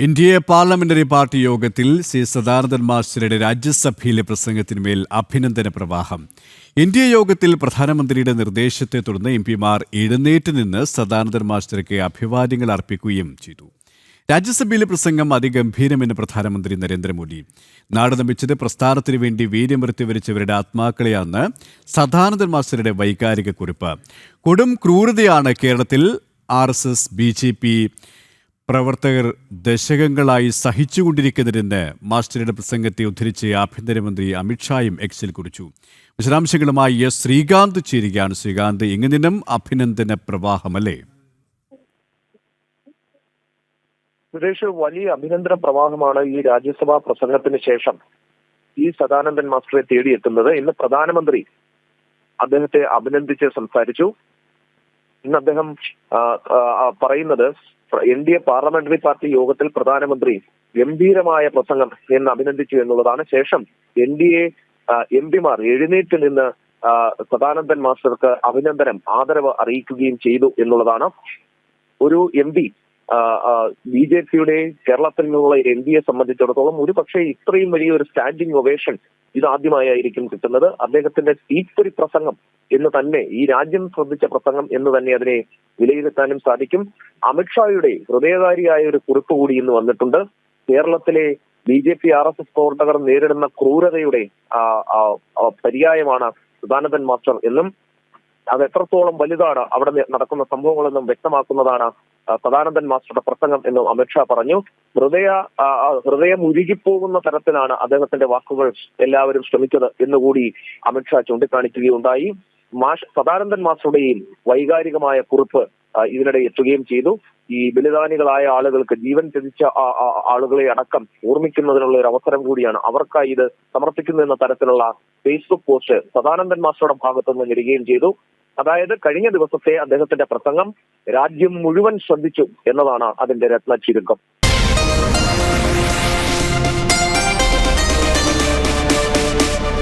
India parliamentary party യോഗത്തിൽ C Sadanandan മാസ്റ്ററുടെ രാജ്യസഭയിലെ പ്രസംഗത്തിന്മേൽ അഭിനന്ദന പ്രവാഹം. ഇന്ത്യ യോഗത്തിൽ പ്രധാനമന്ത്രിയുടെ നിർദ്ദേശത്തെ തുടർന്ന് എം പിമാർ എഴുന്നേറ്റ് നിന്ന് സദാനന്ദൻ മാസ്റ്റർക്ക് അഭിവാദ്യങ്ങൾ അർപ്പിക്കുകയും ചെയ്തു. രാജ്യസഭയിലെ പ്രസംഗം അതിഗംഭീരമെന്ന് പ്രധാനമന്ത്രി നരേന്ദ്രമോദി. നാട് നമിച്ചത് പ്രസ്ഥാനത്തിനു വേണ്ടി വീര്യമൃത്യു വരിച്ചവരുടെ ആത്മാക്കളെയാണ് സദാനന്ദൻ മാസ്റ്ററുടെ വൈകാരിക കുറിപ്പ്. കൊടും ക്രൂരതയാണ് കേരളത്തിൽ R S S B J P പ്രവർത്തകർ ദശകങ്ങളായി സഹിച്ചുകൊണ്ടിരിക്കുന്നതെന്ന് മാസ്റ്ററുടെ പ്രസംഗത്തെ ഉദ്ധരിച്ച് ആഭ്യന്തരമന്ത്രി അമിത്ഷായും എക്സിൽ കുറിച്ചു. വിശദാംശങ്ങളുമായി ശ്രീകാന്ത് ചേരുകയാണ്. ശ്രീകാന്ത് എങ്ങനെയും അഭിനന്ദന പ്രവാഹമല്ലേ? സുരേഷ് വലിയ അഭിനന്ദന പ്രവാഹമാണ് ഈ രാജ്യസഭാ പ്രസംഗത്തിന് ശേഷം ഈ സദാനന്ദൻ മാസ്റ്ററെ തേടിയെത്തുന്നത്. ഇന്ന് പ്രധാനമന്ത്രി അദ്ദേഹത്തെ അഭിനന്ദിച്ച് സംസാരിച്ചു. ഇന്ന് അദ്ദേഹം പറയുന്നത് N D A parliamentary party യോഗത്തിൽ പ്രധാനമന്ത്രി ഗംഭീരമായ പ്രസംഗം എന്ന് അഭിനന്ദിച്ചു എന്നുള്ളതാണ് ശേഷം എൻ ഡി എ എം പിമാർ എഴുന്നേറ്റ് നിന്ന് സദാനന്ദൻ മാസ്റ്റർക്ക് അഭിനന്ദനം ആദരവ് അറിയിക്കുകയും ചെയ്തു എന്നുള്ളതാണ്. ഒരു എം പി ബി ജെ പിയുടെ കേരളത്തിൽ നിന്നുള്ള എൻ ഡി എ സംബന്ധിച്ചിടത്തോളം ഒരു പക്ഷേ ഇത്രയും വലിയൊരു സ്റ്റാൻഡിംഗ് ഒവേഷൻ ഇതാദ്യമായിരിക്കും കിട്ടുന്നത്. അദ്ദേഹത്തിന്റെ തീപ്പൊരി പ്രസംഗം എന്ന് തന്നെ ഈ രാജ്യം ശ്രദ്ധിച്ച പ്രസംഗം എന്ന് തന്നെ അതിനെ വിലയിരുത്താനും സാധിക്കും. അമിത്ഷായുടെ ഹൃദയകാരിയായ ഒരു കുറിപ്പ് കൂടി ഇന്ന് വന്നിട്ടുണ്ട്. കേരളത്തിലെ B J P R S S പ്രവർത്തകർ നേരിടുന്ന ക്രൂരതയുടെ പര്യായമാണ് സുധാനന്ദൻ മാസ്റ്റർ എന്നും അത് എത്രത്തോളം വലുതാണ് അവിടെ നടക്കുന്ന സംഭവങ്ങളെന്നും വ്യക്തമാക്കുന്നതാണ് സദാനന്ദൻ മാസ്റ്ററുടെ പ്രസംഗം എന്നും അമിത്ഷാ പറഞ്ഞു. ഹൃദയ ഹൃദയം ഉരുകിപ്പോകുന്ന തരത്തിലാണ് അദ്ദേഹത്തിന്റെ വാക്കുകൾ എല്ലാവരും ശ്രമിച്ചത് എന്നുകൂടി അമിത്ഷാ ചൂണ്ടിക്കാണിക്കുകയുണ്ടായി. മാഷ് സദാനന്ദൻ മാസ്റ്ററുടെയും വൈകാരികമായ കുറിപ്പ് ഇതിനിടെ എത്തുകയും ചെയ്തു. ഈ ബലിദാനികളായ ആളുകൾക്ക് ജീവൻ ത്യജിച്ച ആളുകളെ അടക്കം ഓർമ്മിക്കുന്നതിനുള്ള ഒരു അവസരം കൂടിയാണ് അവർക്കായി ഇത് സമർപ്പിക്കുന്നു എന്ന തരത്തിലുള്ള ഫേസ്ബുക്ക് പോസ്റ്റ് സദാനന്ദൻ മാസ്റ്ററുടെ ഭാഗത്തു നിന്ന് വരികയും ചെയ്തു. അതായത് കഴിഞ്ഞ ദിവസത്തെ അദ്ദേഹത്തിന്റെ പ്രസംഗം രാജ്യം മുഴുവൻ ശ്രദ്ധിച്ചു എന്നതാണ് അതിന്റെ രത്ന ചുരുക്കം